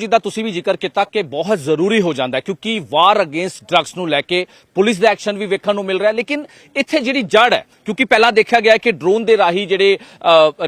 ਜਿੱਦਾਂ ਤੁਸੀਂ ਵੀ ਜ਼ਿਕਰ ਕੀਤਾ ਕਿ ਬਹੁਤ ਜ਼ਰੂਰੀ ਹੋ ਜਾਂਦਾ ਕਿਉਂਕਿ ਵਾਰ ਅਗੇਂਸਟ ਡਰੱਗਸ ਨੂੰ ਲੈ ਕੇ ਪੁਲਿਸ ਦਾ ਐਕਸ਼ਨ ਵੀ ਵੇਖਣ ਨੂੰ ਮਿਲ ਰਿਹਾ ਲੇਕਿਨ ਇੱਥੇ ਜਿਹੜੀ ਜੜ ਹੈ, ਕਿਉਂਕਿ ਪਹਿਲਾਂ ਦੇਖਿਆ ਗਿਆ ਕਿ ਡਰੋਨ ਦੇ ਰਾਹੀਂ ਜਿਹੜੇ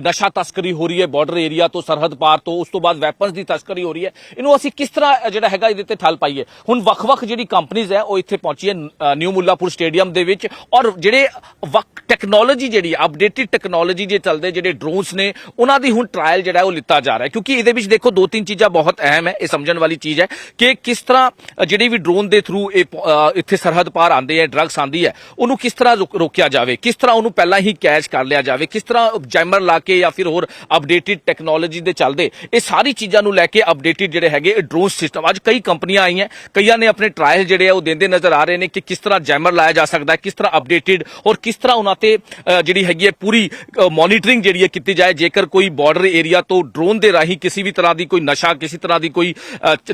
ਨਸ਼ਾ ਤਸਕਰੀ ਹੋ ਰਹੀ ਹੈ ਬਾਰਡਰ ਏਰੀਆ ਤੋਂ, ਸਰਹੱਦ ਪਾਰ ਤੋਂ, ਉਸ ਤੋਂ ਬਾਅਦ ਵੈਪਨਸ ਦੀ ਤਸਕਰੀ ਹੋ ਰਹੀ ਹੈ। ਇਹਨੂੰ ਅਸੀਂ ਕਿਸ ਤਰ੍ਹਾਂ ਜਿਹੜਾ ਹੈਗਾ ਇਹਦੇ ਤੇ ਠੱਲ ਪਾਈਏ? ਹੁਣ ਵੱਖ-ਵੱਖ ਜਿਹੜੀ ਕੰਪਨੀਆਂ ਹੈ, ਉਹ ਇੱਥੇ ਪਹੁੰਚੀ ਹੈ ਨਿਊ ਮੁੱਲਾਪੁਰ ਸਟੇਡੀਅਮ ਦੇ ਵਿੱਚ। ਔਰ ਜਿਹੜੇ ਵਕ ਟੈਕਨੋਲੋਜੀ ਜਿਹੜੀ ਅਪਡੇਟਡ ਟੈਕਨੋਲੋਜੀ ਦੇ ਚੱਲਦੇ ਜਿਹੜੇ ਡਰੋਨਸ ਨੇ, ਉਹਨਾਂ ਦੀ ਹੁਣ ਟ੍ਰਾਇਲ ਜਿਹੜਾ ਉਹ ਲਿੱਤਾ ਜਾ ਰਿਹਾ ਕਿਉਂਕਿ ਇਹਦੇ ਵਿੱਚ ਦੇਖੋ ਦੋ ਤਿੰਨ ਚੀਜ਼ਾਂ ਬਹੁਤ ਅਹਿਮ ਹੈ, ਇਹ ਸਮਝਣ ਵਾਲੀ ਚੀਜ਼ ਹੈ ਕਿ ਕਿਸ ਤਰ੍ਹਾਂ ਜਿਹੜੀ ਵੀ ਡਰੋਨ ਦੇ ਥਰੂ ਇਹ ਇੱਥੇ ਸਰਹੱਦ ਪਾਰ ਆਉਂਦੇ ਹੈ ਡਰੱਗਸ ਆਂਦੀ ਹੈ, ਉਹਨੂੰ ਕਿਸ ਤਰ੍ਹਾਂ ਰੋਕਿਆ ਜਾਵੇ, ਕਿਸ ਤਰ੍ਹਾਂ ਉਹਨੂੰ ਪਹਿਲਾਂ ਹੀ ਕੈਚ ਕਰ ਲਿਆ ਜਾਵੇ, ਕਿਸ ਤਰ੍ਹਾਂ ਜੈਮਰ ਲਾ ਕੇ ਜਾਂ ਫਿਰ ਹੋਰ ਅਪਡੇਟਡ ਟੈਕਨੋਲੋਜੀ ਦੇ ਚੱਲਦੇ, ਇਹ ਸਾਰੀ ਚੀਜ਼ਾਂ ਨੂੰ ਲੈ ਕੇ ਅਪਡੇਟਡ ਜਿਹੜੇ ਹੈਗੇ ਡਰੋਨ ਸਿਸਟਮ ਅੱਜ ਕਈ ਕੰਪਨੀਆਂ ਆਈਆਂ, ਕਈਆਂ ਨੇ ਆਪਣੇ ਟ੍ਰਾਇਲ ਜਿਹੜੇ ਆ ਉਹ ਦਿੰਦੇ ਨਜ਼ਰ ਆ ਰਹੇ ਨੇ ਕਿ ਕਿਸ ਤਰ੍ਹਾਂ ਜੈਮਰ ਲਾਇਆ ਜਾ ਸਕਦਾ ਹੈ, ਕਿਸ ਤਰ੍ਹਾਂ ਅਪਡੇਟਡ ਔਰ ਕਿਸ ਤਰ੍ਹਾਂ ਉਹਨਾਂ ਤੇ ਜਿਹੜੀ ਹੈਗੀ ਹੈ ਪੂਰੀ ਮੋਨੀਟਰਿੰਗ ਜਿਹੜੀ ਹੈ ਕੀਤੀ ਜਾਏ, ਜੇਕਰ ਕੋਈ ਬਾਰਡਰ ਏਰੀਆ ਤੋਂ ਡਰੋਨ ਦੇ ਰਾਹੀਂ ਕਿਸੇ ਵੀ ਤਰ੍ਹਾਂ ਦੀ ਕੋਈ ਨਸ਼ਾ, ਕਿਸੇ ਤਰ੍ਹਾਂ ਦੀ ਕੋਈ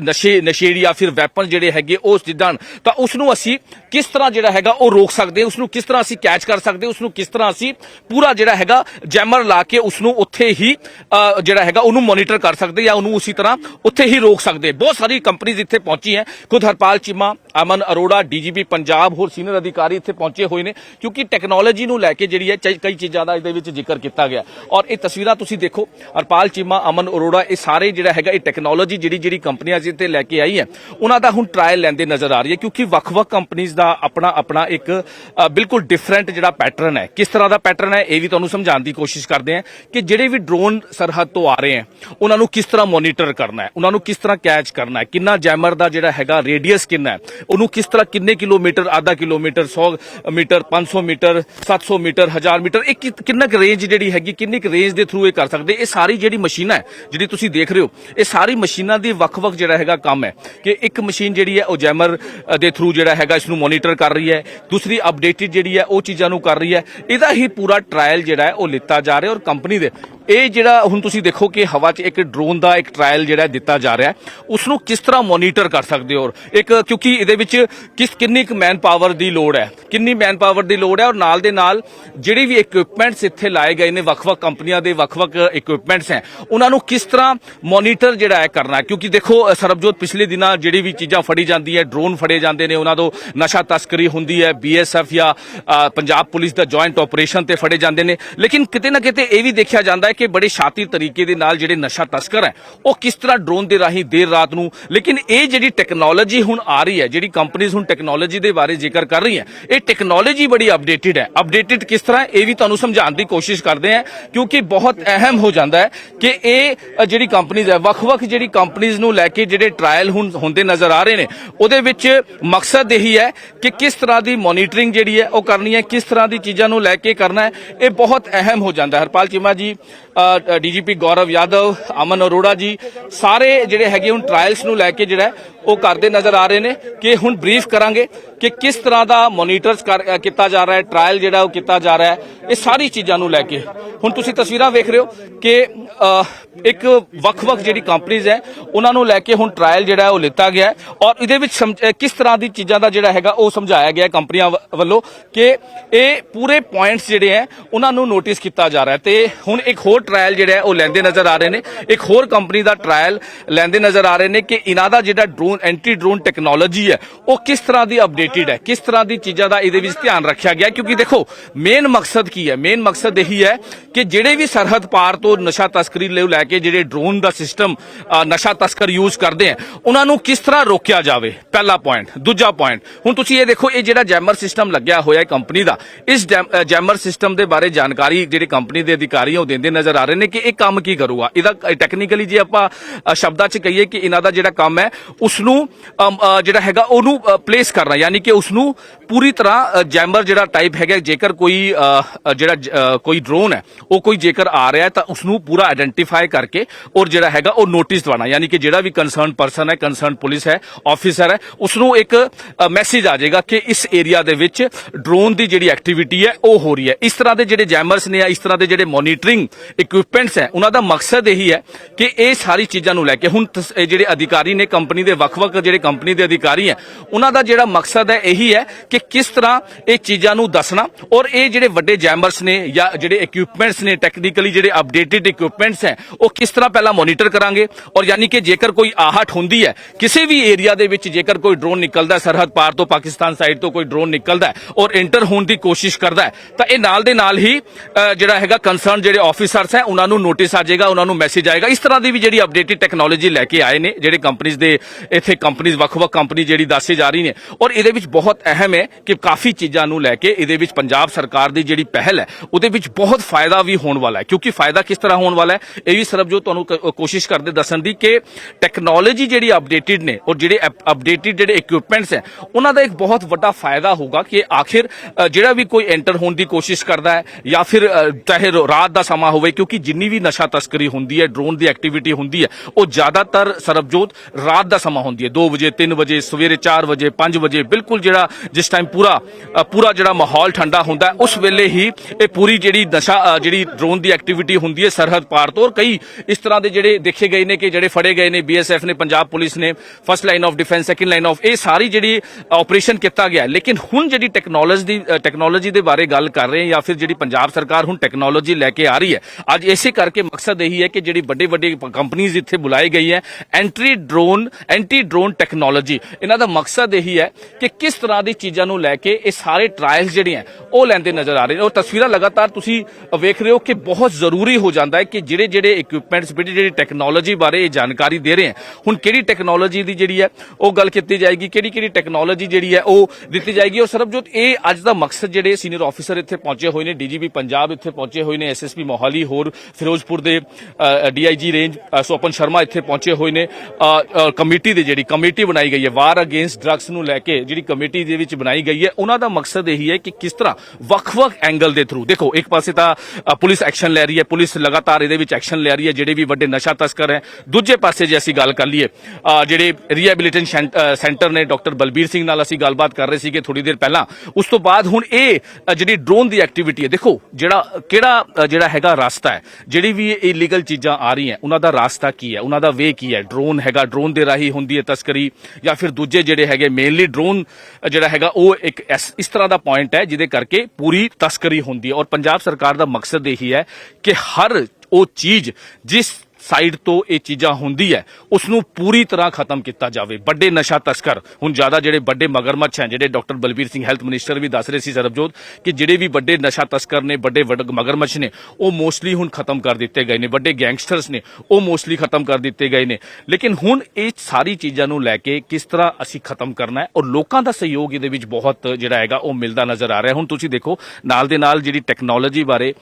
ਨਸ਼ੇ, ਨਸ਼ੇੜੀ ਜਾਂ ਫਿਰ ਵੈਪਨ ਜਿਹੜੇ ਹੈਗੇ ਉਹ ਜਿੱਦਾਂ, ਤਾਂ ਉਸ ਨੂੰ ਅਸੀਂ ਕਿਸ ਤਰ੍ਹਾਂ ਜਿਹੜਾ ਹੈਗਾ ਉਹ ਰੋਕ ਸਕਦੇ ਉਸ ਨੂੰ ਕਿਸ ਤਰ੍ਹਾਂ ਅਸੀਂ ਕੈਚ ਕਰ ਸਕਦੇ ਉਸ ਨੂੰ ਕਿਸ ਤਰ੍ਹਾਂ ਅਸੀਂ ਪੂਰਾ ਜਿਹੜਾ ਹੈਗਾ ਜੈਮਰ ਲਾ ਕੇ ਉਸ ਨੂੰ ਉੱਥੇ ਹੀ ਜਿਹੜਾ ਹੈਗਾ ਉਹਨੂੰ ਮੋਨੀਟਰ ਕਰ ਸਕਦੇ ਜਾਂ ਉਹਨੂੰ ਉਸੇ ਤਰ੍ਹਾਂ ਉੱਥੇ ਹੀ ਰੋਕ ਸਕਦੇ। ਬਹੁਤ ਸਾਰੀ ਕੰਪਨੀਆਂ ਇੱਥੇ ਪਹੁੰਚੀ ਹੈ। ਖੁਦ ਹਰਪਾਲ ਚੀਮਾ, ਅਮਨ ਅਰੋੜਾ, ਡੀਜੀਪੀ ਪੰਜਾਬ, ਹੋਰ ਸੀਨੀਅਰ ਅਧਿਕਾਰੀ ਇੱਥੇ ਪਹੁੰਚੇ ਹੋਏ ਨੇ, ਕਿਉਂਕਿ ਟੈਕਨੋਲੋਜੀ ਨੂੰ ਲੈ ਕੇ ਜਿਹੜੀ ਹੈ ਕਈ ਚੀਜ਼ਾਂ ਦਾ ਇਹਦੇ ਵਿੱਚ ਜ਼ਿਕਰ ਕੀਤਾ ਗਿਆ। ਔਰ ਇਹ ਤਸਵੀਰਾਂ ਤੁਸੀਂ ਦੇਖੋ, ਹਰਪਾਲ ਚੀਮਾ, ਅਮਨ ਅਰੋੜਾ, ਇਹ ਸਾਰੇ ਜਿਹੜਾ ਹੈਗਾ ਇਹ ਟੈਕਨੋਲੋਜੀ ਜਿਹੜੀ ਜਿਹੜੀ ਕੰਪਨੀਆਂ ਜਿੱਤੇ ਲੈ ਕੇ ਆਈ ਹੈ, ਉਹਨਾਂ ਦਾ ਹੁਣ ਟ੍ਰਾਇਲ ਲੈਂਦੇ ਨਜ਼ਰ ਆ ਰਹੀ ਹੈ, ਕਿਉਂਕਿ ਵੱਖ-ਵੱਖ ਕੰਪਨੀਆਂ ਦਾ ਆਪਣਾ ਆਪਣਾ ਇੱਕ ਬਿਲਕੁਲ ਡਿਫਰੈਂਟ ਜਿਹੜਾ ਪੈਟਰਨ ਹੈ। ਕਿਸ ਤਰ੍ਹਾਂ ਦਾ ਪੈਟਰਨ ਹੈ, ਇਹ ਵੀ ਤੁਹਾਨੂੰ ਸਮਝਾਉਣ ਦੀ ਕੋਸ਼ਿਸ਼ ਕਰਦੇ ਹਾਂ ਕਿ ਜਿਹੜੇ ਵੀ ਡਰੋਨ ਸਰਹੱਦ ਤੋਂ ਆ ਰਹੇ ਹੈ, ਉਹਨਾਂ ਨੂੰ ਕਿਸ ਤਰ੍ਹਾਂ ਮੋਨੀਟਰ ਕਰਨਾ ਹੈ, ਉਹਨਾਂ ਨੂੰ ਕਿਸ ਤਰ੍ਹਾਂ ਕੈਚ ਕਰਨਾ ਹੈ, ਕਿੰਨਾ ਜੈਮਰ ਦਾ ਜਿਹੜਾ ਹੈਗਾ ਰੇਡੀਅਸ ਕਿੰਨਾ ਹੈ, ਉਹਨੂੰ ਕਿਸ ਤਰ੍ਹਾਂ ਕਿੰਨੇ kilometre ਆਧਾ kilometre 100 metre 500 metre 700 metre 1000 metre, ਇਹ ਕਿ- ਕਿੰਨਾ ਕੁ ਰੇਂਜ ਜਿਹੜੀ ਹੈਗੀ, ਕਿੰਨੀ ਕੁ ਰੇਂਜ ਦੇ ਥਰੂ ਇਹ ਕਰ ਸਕਦੇ। ਇਹ ਸਾਰੀ ਜਿਹੜੀ ਮਸ਼ੀਨਾਂ ਹੈ, ਜਿਹੜੀ ਤੁਸੀਂ ਦੇਖ ਰਹੇ ਹੋ, ਇਹ ਸਾਰੀ ਮਸ਼ੀਨਾਂ ਦੀ ਵੱਖ-ਵੱਖ ਜਿਹੜਾ ਹੈਗਾ ਕੰਮ ਹੈ ਕਿ ਇੱਕ ਮਸ਼ੀਨ ਜਿਹੜੀ ਹੈ ਉਹ ਜੈਮਰ ਦੇ ਥਰੂ ਜਿਹੜਾ ਹੈਗਾ ਇਸ ਨੂੰ ਮੋਨੀਟਰ ਕਰ ਰਹੀ ਹੈ, ਦੂਸਰੀ ਅਪਡੇਟਡ ਜਿਹੜੀ ਹੈ ਉਹ ਚੀਜ਼ਾਂ ਨੂੰ ਕਰ ਰਹੀ ਹੈ। ਇਹਦਾ ਹੀ ਪੂਰਾ ਟ੍ਰਾਇਲ ਜਿਹੜਾ ਹੈ ਉਹ ਲਿੱਤਾ ਜਾ ਰਿਹਾ ਔਰ ਕੰਪਨੀ ਦੇ ਇਹ ਜਿਹੜਾ ਹੁਣ ਤੁਸੀਂ ਦੇਖੋ ਕਿ ਹਵਾ 'ਚ ਇੱਕ ਡਰੋਨ ਦਾ ਇੱਕ ਟ੍ਰਾਇਲ ਜਿਹੜਾ ਦਿੱਤਾ ਜਾ ਰਿਹਾ ਹੈ। ਉਸ ਨੂੰ ਕਿਸ ਤਰ੍ਹਾਂ ਮੋਨੀਟਰ ਕਰ ਸਕਦੇ ਹੋ? ਔਰ ਇੱਕ ਕਿਉਂਕਿ ਇਹਦੇ ਵਿੱਚ ਕਿਸ, ਕਿੰਨੀ ਕੁ ਮੈਨ ਪਾਵਰ ਦੀ ਲੋੜ ਹੈ? ਕਿੰਨੀ ਮੈਨ ਪਾਵਰ ਦੀ ਲੋੜ ਹੈ ਔਰ ਨਾਲ ਦੇ ਨਾਲ ਜਿਹੜੀ ਵੀ ਇਕਵਿਪਮੈਂਟਸ ਇੱਥੇ ਲਾਏ ਗਏ ਨੇ, ਵੱਖ-ਵੱਖ ਕੰਪਨੀਆਂ ਦੇ ਵੱਖ-ਵੱਖ ਇਕਵਿਪਮੈਂਟਸ ਹੈ, ਉਹਨਾਂ ਨੂੰ ਕਿਸ ਤਰ੍ਹਾਂ ਮੋਨੀਟਰ ਜਿਹੜਾ ਹੈ ਕਰਨਾ ਕਿਉਂਕਿ ਦੇਖੋ ਸਰਬਜੋਤ ਪਿਛਲੇ ਦਿਨਾਂ ਜਿਹੜੀ ਵੀ ਚੀਜ਼ਾਂ ਫੜੀ ਜਾਂਦੀ ਹੈ ਡਰੋਨ ਫੜੇ ਜਾਂਦੇ ਨੇ, ਉਹਨਾਂ ਤੋਂ ਨਸ਼ਾ ਤਸਕਰੀ ਹੁੰਦੀ ਹੈ ਬੀਐਸਐਫ ਜਾਂ ਪੰਜਾਬ ਪੁਲਿਸ ਦਾ ਜੁਆਇੰਟ ਆਪਰੇਸ਼ਨ ਤੇ ਫੜੇ ਜਾਂਦੇ ਨੇ। ਲੇਕਿਨ ਕਿਤੇ ਨਾ ਕਿਤੇ ਇਹ ਵੀ ਦੇਖਿਆ ਜਾਂਦਾ ਹੈ ਕਿ ਬੜੇ ਸ਼ਾਤੀ ਤਰੀਕੇ ਦੇ ਨਾਲ ਜਿਹੜੇ ਨਸ਼ਾ ਤਸਕਰ ਹੈ, ਉਹ ਕਿਸ ਤਰ੍ਹਾਂ ਡਰੋਨ ਦੇ ਰਾਹੀਂ ਦੇਰ ਰਾਤ ਨੂੰ, ਲੇਕਿਨ ਇਹ ਜਿਹੜੀ ਟੈਕਨੋਲੋਜੀ ਹੁਣ ਆ ਰਹੀ ਹੈ, ਜਿਹੜੀ ਕੰਪਨੀਆਂ ਹੁਣ ਟੈਕਨੋਲੋਜੀ ਦੇ ਬਾਰੇ ਜ਼ਿਕਰ ਕਰ ਰਹੀ ਹੈ ਇਹ ਟੈਕਨੋਲੋਜੀ ਬੜੀ ਅਪਡੇਟਡ ਹੈ। ਅਪਡੇਟਡ ਕਿਸ ਤਰ੍ਹਾਂ ਇਹ ਵੀ ਤੁਹਾਨੂੰ ਸਮਝਾਉਣ ਦੀ ਕੋਸ਼ਿਸ਼ ਕਰਦੇ ਹਾਂ, ਕਿਉਂਕਿ ਬਹੁਤ ਅਹਿਮ ਹੋ ਜਾਂਦਾ ਹੈ ਕਿ ਇਹ ਜਿਹੜੀ ਕੰਪਨੀਆਂ ਹੈ, ਵੱਖ-ਵੱਖ ਜਿਹੜੀ ਕੰਪਨੀਆਂ ਨੂੰ ਲੈ ਕੇ ਜਿਹੜੇ ਟ੍ਰਾਇਲ ਹੁਣ ਹੁੰਦੇ ਨਜ਼ਰ ਆ ਰਹੇ ਨੇ, ਉਹਦੇ ਵਿੱਚ ਮਕਸਦ ਇਹੀ ਹੈ ਕਿ ਕਿਸ ਤਰ੍ਹਾਂ ਦੀ ਮੋਨੀਟਰਿੰਗ ਜਿਹੜੀ ਹੈ ਉਹ ਕਰਨੀ ਹੈ, ਕਿਸ ਤਰ੍ਹਾਂ ਦੀ ਚੀਜ਼ਾਂ ਨੂੰ ਲੈ ਕੇ ਕਰਨਾ ਹੈ, ਇਹ ਬਹੁਤ ਅਹਿਮ ਹੋ ਜਾਂਦਾ ਹਰਪਾਲ ਚੀਮਾ ਜੀ ਡੀਜੀਪੀ ਗੌਰਵ ਯਾਦਵ, ਅਮਨ ਅਰੋੜਾ ਜੀ, ਸਾਰੇ ਜਿਹੜੇ ਹੈਗੇ ਹੁਣ ਟ੍ਰਾਇਲਸ ਨੂੰ ਲੈ ਕੇ ਜਿਹੜਾ ਉਹ ਕਰਦੇ ਨਜ਼ਰ ਆ ਰਹੇ ਨੇ ਕਿ ਹੁਣ ਬਰੀਫ ਕਰਾਂਗੇ ਕਿ ਕਿਸ ਤਰ੍ਹਾਂ ਦਾ ਮੋਨੀਟਰਸ ਕਰ- ਕੀਤਾ ਜਾ ਰਿਹਾ ਹੈ ਟ੍ਰਾਇਲ ਜਿਹੜਾ ਉਹ ਕੀਤਾ ਜਾ ਰਿਹਾ ਹੈ, ਇਹ ਸਾਰੀ ਚੀਜ਼ਾਂ ਨੂੰ ਲੈ ਕੇ। ਹੁਣ ਤੁਸੀਂ ਤਸਵੀਰਾਂ ਵੇਖ ਰਹੇ ਹੋ ਕਿ ਇੱਕ ਵੱਖ-ਵੱਖ ਜਿਹੜੀ ਕੰਪਨੀਆਂ ਹੈ, ਉਹਨਾਂ ਨੂੰ ਲੈ ਕੇ ਹੁਣ ਟ੍ਰਾਇਲ ਜਿਹੜਾ ਉਹ ਲਿੱਤਾ ਗਿਆ ਔਰ ਇਹਦੇ ਵਿੱਚ ਸਮਝ- ਕਿਸ ਤਰ੍ਹਾਂ ਦੀ ਚੀਜ਼ਾਂ ਦਾ ਜਿਹੜਾ ਹੈਗਾ ਉਹ ਸਮਝਾਇਆ ਗਿਆ ਕੰਪਨੀਆਂ ਵ- ਵੱਲੋਂ ਕਿ ਇਹ ਪੂਰੇ ਪੁਆਇੰਟਸ ਜਿਹੜੇ ਹੈ, ਉਹਨਾਂ ਨੂੰ ਨੋਟਿਸ ਕੀਤਾ ਜਾ ਰਿਹਾ ਹੈ। ਤੇ ਹੁਣ ਇੱਕ ਹੋਰ ਟ੍ਰਾਇਲ ਜਿਹੜਾ ਉਹ ਲੈਂਦੇ ਨਜ਼ਰ ਆ ਰਹੇ ਨੇ। ਇੱਕ ਹੋਰ ਕੰਪਨੀ ਦਾ ਟ੍ਰਾਇਲ ਲੈਂਦੇ ਨਜ਼ਰ ਆ ਰਹੇ ਨੇ ਕਿ ਇਹਨਾਂ ਦਾ ਜਿਹੜਾ ਡਰੋਨ ਐਂਟੀ ਡਰੋਨ ਟੈਕਨੋਲੋਜੀ ਹੈ, ਉਹ ਕਿਸ ਤਰ੍ਹਾਂ ਦੀ ਅਪਡੇਟਡ ਹੈ, ਕਿਸ ਤਰ੍ਹਾਂ ਦੀ ਚੀਜ਼ਾਂ ਦਾ ਇਹਦੇ ਵਿੱਚ ਧਿਆਨ ਰੱਖਿਆ ਗਿਆ ਕਿਉਂਕਿ ਦੇਖੋ ਮੇਨ ਮਕਸਦ ਕੀ ਹੈ? ਮੇਨ ਮਕਸਦ ਇਹੀ ਹੈ ਕਿ ਜਿਹੜੇ ਵੀ ਸਰਹੱਦ ਪਾਰ ਤੋਂ ਨਸ਼ਾ ਤਸਕਰੀ ਲਈ ਲੈ ਕੇ ਜਿਹੜੇ ਡਰੋਨ ਦਾ ਸਿਸਟਮ ਨਸ਼ਾ ਤਸਕਰ ਯੂਜ਼ ਕਰਦੇ ਆ ਉਹਨਾਂ ਨੂੰ ਕਿਸ ਤਰ੍ਹਾਂ ਰੋਕਿਆ ਜਾਵੇ? ਪਹਿਲਾ ਪੁਆਇੰਟ ਦੂਜਾ ਪੁਆਇੰਟ ਹੁਣ ਤੁਸੀਂ ਇਹ ਦੇਖੋ, ਇਹ ਜਿਹੜਾ ਜੈਮਰ ਸਿਸਟਮ ਲੱਗਿਆ ਹੋਇਆ ਹੈ ਕੰਪਨੀ ਦਾ, ਇਸ ਜੈਮ- ਜੈਮਰ ਸਿਸਟਮ ਦੇ ਬਾਰੇ ਜਾਣਕਾਰੀ ਜਿਹੜੇ ਕੰਪਨੀ ਦੇ ਅਧਿਕਾਰੀ ਉਹ ਦਿੰਦੇ ਨਜ਼ਰ ਆ ਰਹੇ ਨੇ ਕਿ ਇਹ ਕੰਮ ਕੀ ਕਰੂਗਾ? ਇਹਦਾ ਟੈਕਨੀਕਲੀ ਜੇ ਆਪਾਂ ਸ਼ਬਦਾਂ 'ਚ ਕਹੀਏ ਕਿ ਇਹਨਾਂ ਦਾ ਜਿਹੜਾ ਕੰਮ ਹੈ ਉਸ ਨੂੰ ਜਿਹੜਾ ਹੈਗਾ, ਉਹਨੂੰ ਪਲੇਸ ਕਰਨਾ, ਯਾਨੀ ਕਿ ਉਸ ਨੂੰ ਪੂਰੀ ਤਰ੍ਹਾਂ ਜੈਮਰ ਜਿਹੜਾ ਟਾਈਪ ਹੈਗਾ, ਜੇਕਰ ਕੋਈ ਜਿਹੜਾ ਕੋਈ ਡਰੋਨ ਹੈ, ਉਹ ਕੋਈ ਜੇਕਰ ਆ ਰਿਹਾ ਤਾਂ ਉਸ ਨੂੰ ਪੂਰਾ ਆਇਡੈਂਟੀਫਾਈ ਕਰਕੇ ਔਰ ਜਿਹੜਾ ਹੈਗਾ, ਉਹ ਨੋਟਿਸ ਦਵਾਣਾ ਯਾਨੀ ਕਿ ਜਿਹੜਾ ਵੀ ਕੰਸਰਨ ਪਰਸਨ ਹੈ ਕੰਸਰਨ ਪੁਲਿਸ ਹੈ ਆਫੀਸਰ ਹੈ ਉਸ ਨੂੰ ਇੱਕ ਮੈਸੇਜ ਆ ਜਾਏਗਾ ਕਿ ਇਸ ਏਰੀਆ ਦੇ ਵਿੱਚ ਡਰੋਨ ਦੀ ਜਿਹੜੀ ਐਕਟੀਵਿਟੀ ਹੈ, ਉਹ ਹੋ ਰਹੀ ਹੈ। ਇਸ ਤਰ੍ਹਾਂ ਦੇ ਜਿਹੜੇ ਜੈਮਰਸ ਨੇ ਜਾਂ ਇਸ ਤਰ੍ਹਾਂ ਦੇ ਜਿਹੜੇ ਮੋਨੀਟਰਿੰਗ ਇਕਵਿਪਮੈਂਟਸ ਹੈ, ਉਹਨਾਂ ਦਾ ਮਕਸਦ ਇਹੀ ਹੈ ਕਿ ਇਹ ਸਾਰੀ ਚੀਜ਼ਾਂ ਨੂੰ ਲੈ ਕੇ, ਹੁਣ ਜਿਹੜੇ ਅਧਿਕਾਰੀ ਨੇ ਕੰਪਨੀ ਦੇ, ਵੱਖ-ਵੱਖ ਜਿਹੜੇ ਕੰਪਨੀ ਦੇ ਅਧਿਕਾਰੀ ਹੈ, ਉਹਨਾਂ ਦਾ ਜਿਹੜਾ ਮਕਸਦ ਹੈ, ਇਹੀ ਹੈ ਕਿ ਕਿ ਕਿਸ ਤਰ੍ਹਾਂ ਇਹ ਚੀਜ਼ਾਂ ਨੂੰ ਦੱਸਣਾ ਔਰ ਇਹ ਜਿਹੜੇ ਵੱਡੇ ਜੈਮਰਸ ਨੇ ਜਾਂ ਜਿਹੜੇ ਇਕਵਿਪਮੈਂਟਸ ਨੇ ਟੈਕਨੀਕਲੀ ਜਿਹੜੇ ਅਪਡੇਟਡ ਇਕਵਿਪਮੈਂਟਸ ਹੈ, ਉਹ ਕਿਸ ਤਰ੍ਹਾਂ ਪਹਿਲਾਂ ਮੋਨੀਟਰ ਕਰਾਂਗੇ ਔਰ ਯਾਨੀ ਕਿ ਜੇਕਰ ਕੋਈ ਆਹਟ ਹੁੰਦੀ ਹੈ, ਕਿਸੇ ਵੀ ਏਰੀਆ ਦੇ ਵਿੱਚ ਜੇਕਰ ਕੋਈ ਡਰੋਨ ਨਿਕਲਦਾ ਸਰਹੱਦ ਪਾਰ ਤੋਂ ਪਾਕਿਸਤਾਨ ਸਾਈਡ ਤੋਂ ਕੋਈ ਡਰੋਨ ਨਿਕਲਦਾ ਔਰ ਐਂਟਰ ਹੋਣ ਦੀ ਕੋਸ਼ਿਸ਼ ਕਰਦਾ ਤਾਂ ਇਹ ਨਾਲ ਦੇ ਨਾਲ ਹੀ ਜਿਹੜਾ ਹੈਗਾ ਕੰਸਰਨ ਜਿਹੜੇ ਆਫੀਸਰਸ ਹੈ, ਉਹਨਾਂ ਨੂੰ ਨੋਟਿਸ ਆ ਜਾਏਗਾ, ਉਹਨਾਂ ਨੂੰ ਮੈਸੇਜ ਆਏਗਾ। ਇਸ ਤਰ੍ਹਾਂ ਦੀ ਵੀ ਜਿਹੜੀ ਅਪਡੇਟਡ ਟੈਕਨੋਲੋਜੀ ਲੈ ਕੇ ਆਏ ਨੇ, ਜਿਹੜੇ ਕੰਪਨੀਆਂ ਦੇ ਇੱਥੇ ਕੰਪਨੀਆਂ ਵੱਖ-ਵੱਖ ਕੰਪਨੀ ਜਿਹੜੀ ਦੱਸੇ ਜਾ ਰਹੀ ਨੇ ਔਰ ਇਹਦੇ ਵਿੱਚ ਬਹੁਤ ਅਹਿਮ ਹੈ ਕਿ ਕਾਫੀ ਚੀਜ਼ਾਂ ਨੂੰ ਲੈ ਕੇ ਇਹਦੇ ਵਿੱਚ ਪੰਜਾਬ ਸਰਕਾਰ ਦੀ ਜਿਹੜੀ ਪਹਿਲ ਹੈ, ਉਹਦੇ ਵਿੱਚ ਬਹੁਤ ਫਾਇਦਾ ਵੀ ਹੋਣ ਵਾਲਾ ਹੈ। ਕਿਉਂਕਿ ਫਾਇਦਾ ਕਿਸ ਤਰ੍ਹਾਂ ਹੋਣ ਵਾਲਾ ਹੈ? ਇਹ ਵੀ ਸਰਬਜੋਤ ਤੁਹਾਨੂੰ ਕੋਸ਼ਿਸ਼ ਕਰਦੇ ਦੱਸਣ ਦੀ ਕਿ ਟੈਕਨੋਲੋਜੀ ਜਿਹੜੀ ਅਪਡੇਟਡ ਨੇ ਔਰ ਜਿਹੜੇ ਅਪਡੇਟਡ ਜਿਹੜੇ ਇਕਵਿਪਮੈਂਟਸ ਹੈ, ਉਹਨਾਂ ਦਾ ਇੱਕ ਬਹੁਤ ਵੱਡਾ ਫਾਇਦਾ ਹੋਊਗਾ ਕਿ ਆਖਿਰ ਜਿਹੜਾ ਵੀ ਕੋਈ ਐਂਟਰ ਹੋਣ ਦੀ ਕੋਸ਼ਿਸ਼ ਕਰਦਾ ਹੈ ਜਾਂ ਫਿਰ ਚਾਹੇ ਰਾਤ ਦਾ ਸਮਾਂ ਹੋਵੇ, ਕਿਉਂਕਿ ਜਿੰਨੀ ਵੀ ਨਸ਼ਾ ਤਸਕਰੀ ਹੁੰਦੀ ਹੈ ਡਰੋਨ ਦੀ ਐਕਟੀਵਿਟੀ ਹੁੰਦੀ ਹੈ, ਉਹ ਜ਼ਿਆਦਾਤਰ ਸਰਬਜੋਤ ਰਾਤ ਦਾ ਸਮਾਂ ਹੁੰਦੀ ਹੈ। 2 ਵਜੇ 3 ਵਜੇ, ਸਵੇਰੇ 4 ਵਜੇ 5 ਵਜੇ, ਬਿਲਕੁਲ ਜਿਹੜਾ ਜਿਸ ਟਾਈਮ ਪੂਰਾ ਪੂਰਾ ਜਿਹੜਾ ਮਾਹੌਲ ਠੰਡਾ ਹੁੰਦਾ ਉਸ ਵੇਲੇ ਹੀ ਇਹ ਪੂਰੀ ਜਿਹੜੀ ਦਸ਼ਾ ਜਿਹੜੀ ਡਰੋਨ ਦੀ ਐਕਟੀਵਿਟੀ ਹੁੰਦੀ ਹੈ, ਸਰਹੱਦ ਪਾਰ ਤੋਂ, ਔਰ ਕਈ ਇਸ ਤਰ੍ਹਾਂ ਦੇ ਜਿਹੜੇ ਦੇਖੇ ਗਏ ਨੇ ਕਿ ਜਿਹੜੇ ਫੜੇ ਗਏ ਨੇ ਬੀਐਸਐਫ ਨੇ, ਪੰਜਾਬ ਪੁਲਿਸ ਨੇ first line of defence second line of ਇਹ ਸਾਰੀ ਜਿਹੜੀ ਆਪਰੇਸ਼ਨ ਕੀਤਾ ਗਿਆ ਲੇਕਿਨ ਹੁਣ ਜਿਹੜੀ ਟੈਕਨੋਲੋਜੀ ਦੀ ਟੈਕਨੋਲੋਜੀ ਦੇ ਬਾਰੇ ਗੱਲ ਕਰ ਰਹੇ ਹਾਂ, ਜਾਂ ਫਿਰ ਜਿਹੜੀ ਪੰਜਾਬ ਸਰਕਾਰ ਹੁਣ ਟੈਕਨੋਲੋਜੀ ਲੈ ਕੇ ਆ ਰਹੀ ਹੈ, ਅੱਜ ਇਸੇ ਕਰਕੇ ਮਕਸਦ ਇਹੀ ਹੈ ਕਿ ਜਿਹੜੀ ਵੱਡੇ ਵੱਡੇ ਕੰਪਨੀਆਂ ਇੱਥੇ ਬੁਲਾਈ ਗਈ ਹੈ entry drone anti drone technology ਇਹਨਾਂ ਦਾ ਮਕਸਦ ਇਹੀ ਹੈ ਕਿ ਕਿਸ ਤਰ੍ਹਾਂ ਦੀ ਚੀਜ਼ਾਂ ਨੂੰ ਲੈ ਕੇ ਇਹ ਸਾਰੇ ਟ੍ਰਾਇਲਸ ਜਿਹੜੀਆਂ ਉਹ ਲੈਂਦੇ ਨਜ਼ਰ ਆ ਰਹੇ ਨੇ। ਔਰ ਤਸਵੀਰਾਂ ਲਗਾਤਾਰ ਤੁਸੀਂ ਵੇਖ ਰਹੇ ਹੋ ਕਿ ਬਹੁਤ ਜ਼ਰੂਰੀ ਹੋ ਜਾਂਦਾ ਹੈ ਕਿ ਜਿਹੜੇ ਜਿਹੜੇ ਇਕਵਿਪਮੈਂਟਸ ਜਿਹੜੀ ਜਿਹੜੀ ਟੈਕਨੋਲੋਜੀ ਬਾਰੇ ਇਹ ਜਾਣਕਾਰੀ ਦੇ ਰਹੇ ਹੈ, ਹੁਣ ਕਿਹੜੀ ਟੈਕਨੋਲੋਜੀ ਦੀ ਜਿਹੜੀ ਹੈ, ਉਹ ਗੱਲ ਕੀਤੀ ਜਾਏਗੀ ਕਿਹੜੀ ਕਿਹੜੀ ਟੈਕਨੋਲੋਜੀ ਜਿਹੜੀ ਹੈ, ਉਹ ਦਿੱਤੀ ਜਾਏਗੀ। ਔਰ ਸਰਬਜੋਤ, ਇਹ ਅੱਜ ਦਾ ਮਕਸਦ ਜਿਹੜੇ ਸੀਨੀਅਰ ਆਫੀਸਰ ਇੱਥੇ ਪਹੁੰਚੇ ਹੋਏ ਨੇ, ਡੀਜੀਪੀ ਪੰਜਾਬ ਇੱਥੇ ਪਹੁੰਚੇ ਹੋਏ ਨੇ ਐਸਐਸਪੀ ਮੋਹਾਲੀ, ਹੋਰ ਫਿਰੋਜ਼ਪੁਰ ਦੇ ਡੀਆਈਜੀ ਰੇਂਜ ਸੋਪਨ ਸ਼ਰਮਾ ਇੱਥੇ ਪਹੁੰਚੇ ਹੋਏ ਨੇ। ਕਮੇਟੀ ਦੇ ਜਿਹੜੀ ਕਮੇਟੀ ਬਣਾਈ ਗਈ ਹੈ, ਵਾਰ ਅਗੇਂਸਟ ਡਰੱਗਸ ਨੂੰ ਲੈ ਕੇ ਜਿਹੜੀ ਕਮੇਟੀ ਦੇ ਵਿੱਚ ਬਣਾਈ ਗਈ ਹੈ। ਉਹਨਾਂ ਦਾ ਮਕਸਦ ਇਹੀ ਹੈ ਕਿ ਕਿਸ ਤਰ੍ਹਾਂ ਵੱਖ-ਵੱਖ ਐਂਗਲ ਦੇ ਥਰੂ ਦੇਖੋ, ਇੱਕ ਪਾਸੇ ਤਾਂ ਪੁਲਿਸ ਐਕਸ਼ਨ ਲੈ ਰਹੀ ਹੈ। ਪੁਲਿਸ ਲਗਾਤਾਰ ਇਹਦੇ ਵਿੱਚ ਐਕਸ਼ਨ ਲੈ ਰਹੀ ਹੈ, ਜਿਹੜੇ ਵੀ ਵੱਡੇ ਨਸ਼ਾ ਤਸਕਰ ਹੈ। ਦੂਜੇ ਪਾਸੇ ਜੇ ਅਸੀਂ ਗੱਲ ਕਰ ਲਈਏ ਜਿਹੜੇ ਰੀਹੈਬਿਲਿਟੇਸ਼ਨ ਸੈਂਟਰ ਨੇ ਡਾਕਟਰ ਬਲਬੀਰ ਸਿੰਘ ਨਾਲ ਅਸੀਂ ਗੱਲਬਾਤ ਕਰ ਰਹੇ ਸੀਗੇ ਥੋੜੀ ਦੇਰ ਪਹਿਲਾਂ। ਉਸ ਤੋਂ ਬਾਅਦ ਹੁਣ ਇਹ ਜਿਹੜੀ ਡਰੋਨ ਦੀ ਐਕਟੀਵਿਟੀ ਹੈ, ਦੇਖੋ, ਜਿਹੜਾ, ਕਿਹੜਾ ਜਿਹੜਾ ਹੈਗਾ ਰਸਤਾ ਹੈ, ਜਿਹੜੀ ਵੀ ਇਲੀਗਲ ਚੀਜ਼ਾਂ ਆ ਰਹੀਆਂ, ਉਹਨਾਂ ਦਾ ਰਸਤਾ ਕੀ ਹੈ? ਉਹਨਾਂ ਦਾ ਵੇ ਕੀ ਹੈ? ਡਰੋਨ ਹੈਗਾ ਡਰੋਨ ਦੇ ਰਾਹੀਂ ਹੁੰਦੀ ਹੈ ਤਸਕਰੀ। ਜਾਂ ਫਿਰ ਦੂਜੇ ਜਿਹੜੇ ਹੈਗੇ ਮੇਨਲੀ ਡਰੋਨ ਜਿਹੜਾ ਹੈਗਾ, ਉਹ ਉਹ ਇੱਕ ਇਸ ਤਰ੍ਹਾਂ ਦਾ ਪੁਆਇੰਟ ਹੈ ਜਿਹਦੇ ਕਰਕੇ ਪੂਰੀ ਤਸਕਰੀ ਹੁੰਦੀ ਹੈ। ਔਰ ਪੰਜਾਬ ਸਰਕਾਰ ਦਾ ਮਕਸਦ ਇਹੀ ਹੈ ਕਿ ਹਰ ਉਹ ਚੀਜ਼ ਜਿਸ ਸਾਈਡ ਤੋਂ ਇਹ ਚੀਜ਼ਾਂ ਹੁੰਦੀ ਹੈ ਉਸ ਨੂੰ ਪੂਰੀ ਤਰ੍ਹਾਂ ਖਤਮ ਕੀਤਾ ਜਾਵੇ। ਵੱਡੇ ਨਸ਼ਾ ਤਸਕਰ, ਹੁਣ ਜ਼ਿਆਦਾ ਜਿਹੜੇ ਵੱਡੇ ਮਗਰਮੱਛ ਹੈ, ਜਿਹੜੇ doctor Balbir Singh health minister ਵੀ ਦੱਸ ਰਹੇ ਸੀ ਸਰਬਜੋਤ, ਕਿ ਜਿਹੜੇ ਵੀ ਵੱਡੇ ਨਸ਼ਾ ਤਸਕਰ ਨੇ, ਵੱਡੇ ਵੱਡੇ ਮਗਰਮੱਛ ਨੇ, ਉਹ ਮੋਸਟਲੀ ਹੁਣ ਖਤਮ ਕਰ ਦਿੱਤੇ ਗਏ ਨੇ। ਵੱਡੇ ਗੈਂਗਸਟਰਸ ਨੇ, ਉਹ ਮੋਸਟਲੀ ਖਤਮ ਕਰ ਦਿੱਤੇ ਗਏ ਨੇ। ਲੇਕਿਨ ਹੁਣ ਇਹ ਸਾਰੀ ਚੀਜ਼ਾਂ ਨੂੰ ਲੈ ਕੇ ਕਿਸ ਤਰ੍ਹਾਂ ਅਸੀਂ ਖਤਮ ਕਰਨਾ ਹੈ, ਔਰ ਲੋਕਾਂ ਦਾ ਸਹਿਯੋਗ ਇਹਦੇ ਵਿੱਚ ਬਹੁਤ ਜਿਹੜਾ ਹੈਗਾ, ਉਹ ਮਿਲਦਾ ਨਜ਼ਰ ਆ ਰਿਹਾ। ਹੁਣ ਤੁਸੀਂ ਦੇਖੋ, ਨਾਲ ਦੇ ਨਾਲ ਜਿਹੜੀ ਟੈਕਨੋਲੋਜੀ ਬਾਰੇ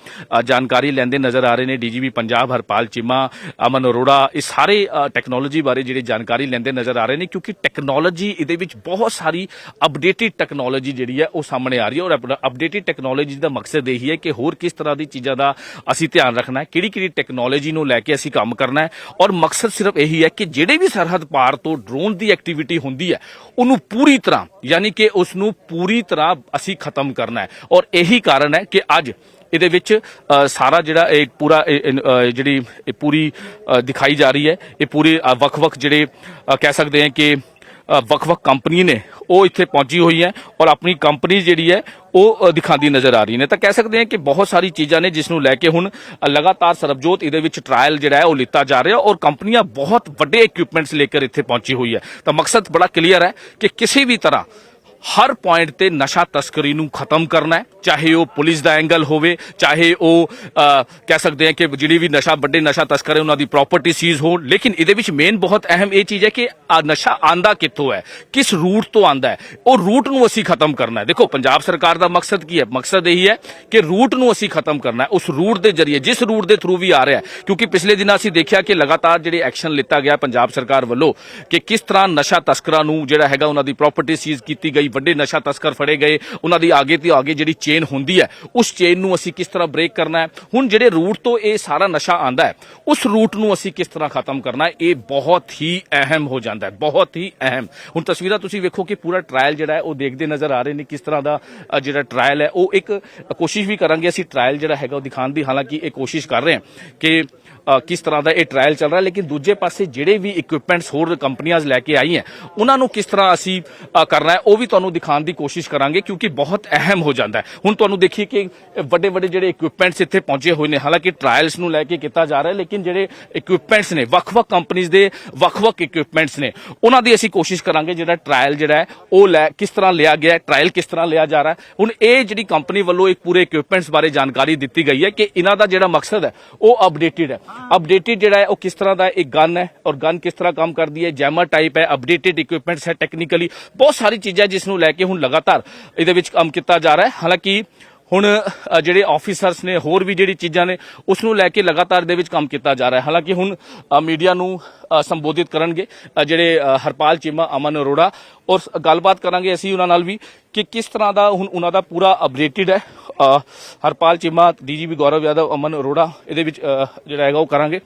ਜਾਣਕਾਰੀ ਲੈਂਦੇ ਨਜ਼ਰ ਆ ਰਹੇ ਨੇ ਡੀਜੀਪੀ ਪੰਜਾਬ ਹਰਪਾਲ ਚੀਮਾ ਅਮਨ ਅਰੋੜਾ, ਇਹ ਸਾਰੇ ਟੈਕਨੋਲੋਜੀ ਬਾਰੇ ਜਿਹੜੀ ਜਾਣਕਾਰੀ ਲੈਂਦੇ ਨਜ਼ਰ ਆ ਰਹੇ ਨੇ, ਕਿਉਂਕਿ ਟੈਕਨੋਲੋਜੀ ਇਹਦੇ ਵਿੱਚ ਬਹੁਤ ਸਾਰੀ ਅਪਡੇਟਡ ਟੈਕਨੋਲੋਜੀ ਜਿਹੜੀ ਹੈ ਉਹ ਸਾਹਮਣੇ ਆ ਰਹੀ ਹੈ ਔਰ ਅਪਡੇਟਡ ਟੈਕਨੋਲੋਜੀ ਦਾ ਮਕਸਦ ਇਹੀ ਹੈ ਕਿ ਹੋਰ ਕਿਸ ਤਰ੍ਹਾਂ ਦੀ ਚੀਜ਼ਾਂ ਦਾ ਅਸੀਂ ਧਿਆਨ ਰੱਖਣਾ ਹੈ, ਕਿਹੜੀ ਕਿਹੜੀ ਟੈਕਨੋਲੋਜੀ ਨੂੰ ਲੈ ਕੇ ਅਸੀਂ ਕੰਮ ਕਰਨਾ ਹੈ ਔਰ ਮਕਸਦ ਸਿਰਫ ਇਹੀ ਹੈ ਕਿ ਜਿਹੜੇ ਵੀ ਸਰਹੱਦ ਪਾਰ ਤੋਂ ਡਰੋਨ ਦੀ ਐਕਟੀਵਿਟੀ ਹੁੰਦੀ ਹੈ, ਉਹਨੂੰ ਪੂਰੀ ਤਰ੍ਹਾਂ, ਯਾਨੀ ਕਿ ਉਸ ਨੂੰ ਪੂਰੀ ਤਰ੍ਹਾਂ ਅਸੀਂ ਖਤਮ ਕਰਨਾ ਹੈ ਔਰ ਇਹੀ ਕਾਰਨ ਹੈ ਕਿ ਅੱਜ ਇਹਦੇ ਵਿੱਚ ਸਾਰਾ ਜਿਹੜਾ ਇਹ ਪੂਰਾ ਇਹ, ਜਿਹੜੀ ਇਹ ਪੂਰੀ ਦਿਖਾਈ ਜਾ ਰਹੀ ਹੈ ਇਹ ਪੂਰੇ ਵੱਖ-ਵੱਖ ਜਿਹੜੇ ਕਹਿ ਸਕਦੇ ਹਾਂ ਕਿ ਵੱਖ-ਵੱਖ ਕੰਪਨੀ ਨੇ ਉਹ ਇੱਥੇ ਪਹੁੰਚੀ ਹੋਈ ਹੈ ਔਰ ਆਪਣੀ ਕੰਪਨੀ ਜਿਹੜੀ ਹੈ ਉਹ ਦਿਖਾਉਂਦੀ ਨਜ਼ਰ ਆ ਰਹੀ ਨੇ। ਤਾਂ ਕਹਿ ਸਕਦੇ ਹਾਂ ਕਿ ਬਹੁਤ ਸਾਰੀ ਚੀਜ਼ਾਂ ਨੇ ਜਿਸ ਨੂੰ ਲੈ ਕੇ ਹੁਣ ਲਗਾਤਾਰ ਸਰਬਜੋਤ ਇਹਦੇ ਵਿੱਚ ਟ੍ਰਾਇਲ ਜਿਹੜਾ ਹੈ ਉਹ ਲਿੱਤਾ ਜਾ ਰਿਹਾ ਔਰ ਕੰਪਨੀਆਂ ਬਹੁਤ ਵੱਡੇ ਇਕਵਿਪਮੈਂਟਸ ਲੈ ਕੇ ਇੱਥੇ ਪਹੁੰਚੀ ਹੋਈ ਹੈ। ਤਾਂ ਮਕਸਦ ਬੜਾ ਕਲੀਅਰ ਹੈ ਕਿ ਕਿਸੇ ਵੀ ਤਰ੍ਹਾਂ ਹਰ ਪੁਆਇੰਟ ਤੇ ਨਸ਼ਾ ਤਸਕਰੀ ਨੂੰ ਖਤਮ ਕਰਨਾ ਹੈ, ਚਾਹੇ ਉਹ ਪੁਲਿਸ ਦਾ ਐਂਗਲ ਹੋਵੇ, ਚਾਹੇ ਉਹ ਕਹਿ ਸਕਦੇ ਹਾਂ ਕਿ ਜਿਹੜੀ ਵੀ ਨਸ਼ਾ, ਵੱਡੇ ਨਸ਼ਾ ਤਸਕਰ ਹੈ, ਉਹਨਾਂ ਦੀ ਪ੍ਰਾਪਰਟੀ ਸੀਜ਼ ਹੋ ਲੇਕਿਨ ਇਹਦੇ ਵਿੱਚ ਮੇਨ ਬਹੁਤ ਅਹਿਮ ਇਹ ਚੀਜ਼ ਹੈ ਕਿ ਆਹ ਨਸ਼ਾ ਆਂਦਾ ਕਿੱਥੋਂ ਹੈ, ਕਿਸ ਰੂਟ ਤੋਂ ਆਂਦਾ ਹੈ। ਉਹ ਰੂਟ ਨੂੰ ਅਸੀਂ ਖਤਮ ਕਰਨਾ ਹੈ। ਦੇਖੋ, ਪੰਜਾਬ ਸਰਕਾਰ ਦਾ ਮਕਸਦ ਕੀ ਹੈ? ਮਕਸਦ ਇਹੀ ਹੈ ਕਿ ਰੂਟ ਨੂੰ ਅਸੀਂ ਖਤਮ ਕਰਨਾ ਹੈ। ਉਸ ਰੂਟ ਦੇ ਜ਼ਰੀਏ, ਜਿਸ ਰੂਟ ਦੇ ਥਰੂ ਵੀ ਆ ਰਿਹਾ ਹੈ, ਕਿਉਂਕਿ ਪਿਛਲੇ ਦਿਨਾਂ ਅਸੀਂ ਦੇਖਿਆ ਕਿ ਲਗਾਤਾਰ ਜਿਹੜੇ ਐਕਸ਼ਨ ਲਿੱਤਾ ਗਿਆ ਪੰਜਾਬ ਸਰਕਾਰ ਵੱਲੋਂ ਕਿ ਕਿਸ ਤਰ੍ਹਾਂ ਨਸ਼ਾ ਤਸਕਰਾਂ ਨੂੰ ਜਿਹੜਾ ਹੈਗਾ ਉਹਨਾਂ ਦੀ ਪ੍ਰਾਪਰਟੀ ਸੀਜ਼ ਕੀਤੀ ਗਈ ਵੱਡੇ ਨਸ਼ਾ ਤਸਕਰ ਫੜੇ ਗਏ, ਉਹਨਾਂ ਦੀ ਆਗੇ ਤੇ ਆਗੇ ਜਿਹੜੀ ਚੇਨ ਹੁੰਦੀ ਹੈ, ਉਸ ਚੇਨ ਨੂੰ ਅਸੀਂ ਕਿਸ ਤਰ੍ਹਾਂ ਬ੍ਰੇਕ ਕਰਨਾ ਹੈ? ਹੁਣ ਜਿਹੜੇ ਰੂਟ ਤੋਂ ਇਹ ਸਾਰਾ ਨਸ਼ਾ ਆਂਦਾ ਹੈ, ਉਸ ਰੂਟ ਨੂੰ ਅਸੀਂ ਕਿਸ ਤਰ੍ਹਾਂ ਖਤਮ ਕਰਨਾ ਹੈ? ਇਹ ਬਹੁਤ ਹੀ ਅਹਿਮ ਹੋ ਜਾਂਦਾ ਹੈ, ਬਹੁਤ ਹੀ ਅਹਿਮ। ਹੁਣ ਤਸਵੀਰਾਂ ਤੁਸੀਂ ਵੇਖੋ ਕਿ ਪੂਰਾ ਟ੍ਰਾਇਲ ਜਿਹੜਾ ਹੈ, ਉਹ ਦੇਖਦੇ ਨਜ਼ਰ ਆ ਰਹੇ ਨੇ ਕਿਸ ਤਰ੍ਹਾਂ ਦਾ ਜਿਹੜਾ ਟ੍ਰਾਇਲ ਹੈ। ਉਹ ਇੱਕ ਕੋਸ਼ਿਸ਼ ਵੀ ਕਰਾਂਗੇ ਅਸੀਂ ਟ੍ਰਾਇਲ ਜਿਹੜਾ ਹੈਗਾ, ਉਹ ਦਿਖਾਉਣ ਦੀ। ਹਾਲਾਂਕਿ ਇਹ ਕੋਸ਼ਿਸ਼ ਕਰ ਰਹੇ ਹਾਂ ਕਿ ਕਿਸ ਤਰ੍ਹਾਂ ਦਾ ਇਹ ਟ੍ਰਾਇਲ ਚੱਲ ਰਿਹਾ, ਲੇਕਿਨ ਦੂਜੇ ਪਾਸੇ ਜਿਹੜੇ ਵੀ ਇਕਵਿਪਮੈਂਟਸ ਹੋਰ ਕੰਪਨੀਆਂ ਲੈ ਕੇ ਆਈਆਂ, ਉਹਨਾਂ ਨੂੰ ਕਿਸ ਤਰ੍ਹਾਂ ਅਸੀਂ ਕਰਨਾ ਹੈ, ਉਹ ਵੀ ਤੁਹਾਨੂੰ ਦਿਖਾਉਣ ਦੀ ਕੋਸ਼ਿਸ਼ ਕਰਾਂਗੇ, ਕਿਉਂਕਿ ਬਹੁਤ ਅਹਿਮ ਹੋ ਜਾਂਦਾ ਹੈ। ਹੁਣ ਤੁਹਾਨੂੰ ਦੇਖੀਏ ਕਿ ਵੱਡੇ ਵੱਡੇ ਜਿਹੜੇ ਇਕਵਿਪਮੈਂਟਸ ਇੱਥੇ ਪਹੁੰਚੇ ਹੋਏ ਨੇ, ਹਾਲਾਂਕਿ ਟ੍ਰਾਇਲਸ ਨੂੰ ਲੈ ਕੇ ਕੀਤਾ ਜਾ ਰਿਹਾ ਲੇਕਿਨ ਜਿਹੜੇ ਇਕਵਿਪਮੈਂਟਸ ਨੇ, ਵੱਖ-ਵੱਖ ਕੰਪਨੀਆਂ ਦੇ ਵੱਖ-ਵੱਖ ਇਕਵਿਪਮੈਂਟਸ ਨੇ, ਉਹਨਾਂ ਦੀ ਅਸੀਂ ਕੋਸ਼ਿਸ਼ ਕਰਾਂਗੇ, ਜਿਹੜਾ ਟ੍ਰਾਇਲ ਜਿਹੜਾ ਹੈ, ਉਹ ਲੈ, ਕਿਸ ਤਰ੍ਹਾਂ ਲਿਆ ਗਿਆ ਟ੍ਰਾਇਲ ਕਿਸ ਤਰ੍ਹਾਂ ਲਿਆ ਜਾ ਰਿਹਾ ਹੁਣ ਇਹ ਜਿਹੜੀ ਕੰਪਨੀ ਵੱਲੋਂ ਇੱਕ ਪੂਰੇ ਇਕਵਿਪਮੈਂਟਸ ਬਾਰੇ ਜਾਣਕਾਰੀ ਦਿੱਤੀ ਗਈ ਹੈ ਕਿ ਇਹਨਾਂ ਦਾ ਜਿਹੜਾ ਮਕਸਦ ਹੈ, ਉਹ ਅਪਡੇਟਡ ਹੈ। ਅਪਡੇਟਡ ਜਿਹੜਾ ਹੈ, ਉਹ ਕਿਸ ਤਰ੍ਹਾਂ ਦਾ ਇੱਕ ਗਨ ਹੈ ਔਰ ਗਨ ਕਿਸ ਤਰ੍ਹਾਂ ਕੰਮ ਕਰਦੀ ਹੈ? ਜੈਮਰ ਟਾਈਪ ਹੈ ਅਪਡੇਟਡ ਇਕਵਿਪਮੈਂਟਸ ਹੈ ਟੈਕਨੀਕਲੀ ਬਹੁਤ ਸਾਰੀ ਚੀਜ਼ਾਂ ਜਿਸ ਨੂੰ ਲੈ ਕੇ ਹੁਣ ਲਗਾਤਾਰ ਇਹਦੇ ਵਿੱਚ ਕੰਮ ਕੀਤਾ ਜਾ ਰਿਹਾ ਹੈ। ਹਾਲਾਂਕਿ ਹੁਣ ਜਿਹੜੇ ਆਫੀਸਰਸ ਨੇ, ਹੋਰ ਵੀ ਜਿਹੜੀ ਚੀਜ਼ਾਂ ਨੇ ਉਸ ਨੂੰ ਲੈ ਕੇ ਲਗਾਤਾਰ ਦੇ ਵਿੱਚ ਕੰਮ ਕੀਤਾ ਜਾ ਰਿਹਾ ਹੈ। ਹਾਲਾਂਕਿ ਹੁਣ ਮੀਡੀਆ ਨੂੰ ਸੰਬੋਧਿਤ ਕਰਨਗੇ ਜਿਹੜੇ ਹਰਪਾਲ ਚੀਮਾ, ਅਮਨ ਅਰੋੜਾ ਔਰ ਗੱਲਬਾਤ ਕਰਾਂਗੇ ਅਸੀਂ ਉਹਨਾਂ ਨਾਲ ਵੀ ਕਿ ਕਿਸ ਤਰ੍ਹਾਂ ਦਾ ਹੁਣ ਉਹਨਾਂ ਦਾ ਪੂਰਾ ਅਪਡੇਟਡ ਹੈ। ਹਰਪਾਲ ਚੀਮਾ ਡੀਜੀਪੀ ਗੌਰਵ ਯਾਦਵ ਅਮਨ ਅਰੋੜਾ ਇਹਦੇ ਵਿੱਚ ਜਿਹੜਾ ਹੈਗਾ ਉਹ ਕਰਾਂਗੇ।